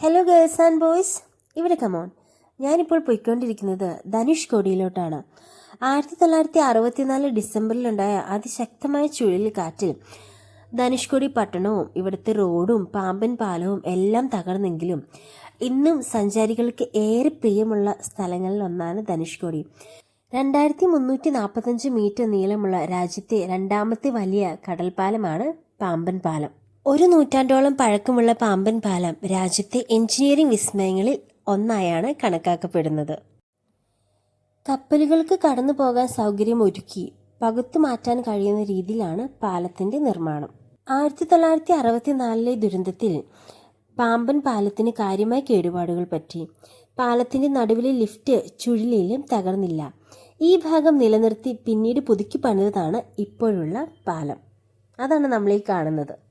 Hello girls and boys ഇവിടെ come on ഞാനിപ്പോൾ പോയിക്കൊണ്ടിരിക്കുന്നത് ധനുഷ് കോടിയിലോട്ടാണ്. ആയിരത്തി തൊള്ളായിരത്തി അറുപത്തിനാല് ഡിസംബറിലുണ്ടായ അതിശക്തമായ ചുഴലിക്കാറ്റിൽ ധനുഷ്കോടി പട്ടണവും ഇവിടുത്തെ റോഡും പാമ്പൻ പാലവും എല്ലാം തകർന്നെങ്കിലും ഇന്നും സഞ്ചാരികൾക്ക് ഏറെ പ്രിയമുള്ള സ്ഥലങ്ങളിൽ ഒന്നാണ് ധനുഷ്കോടി രണ്ടായിരത്തി മുന്നൂറ്റി നാൽപ്പത്തഞ്ച് മീറ്റർ നീളമുള്ള രാജ്യത്തെ രണ്ടാമത്തെ വലിയ കടൽപ്പാലമാണ് പാമ്പൻ പാലം. ഒരു നൂറ്റാണ്ടോളം പഴക്കമുള്ള പാമ്പൻ പാലം രാജ്യത്തെ എഞ്ചിനീയറിംഗ് വിസ്മയങ്ങളിൽ ഒന്നായാണ് കണക്കാക്കപ്പെടുന്നത്. കപ്പലുകൾക്ക് കടന്നു പോകാൻ സൗകര്യം ഒരുക്കി പകുത്തു മാറ്റാൻ കഴിയുന്ന രീതിയിലാണ് പാലത്തിന്റെ നിർമ്മാണം. ആയിരത്തി തൊള്ളായിരത്തി അറുപത്തിനാലിലെ ദുരന്തത്തിൽ പാമ്പൻ പാലത്തിന് കാര്യമായ കേടുപാടുകൾ പറ്റി. പാലത്തിന്റെ നടുവിലെ ലിഫ്റ്റ് ചുഴലിയിലും തകർന്നില്ല. ഈ ഭാഗം നിലനിർത്തി പിന്നീട് പുതുക്കി പണിതതാണ് ഇപ്പോഴുള്ള പാലം. അതാണ് നമ്മൾ ഈ കാണുന്നത്.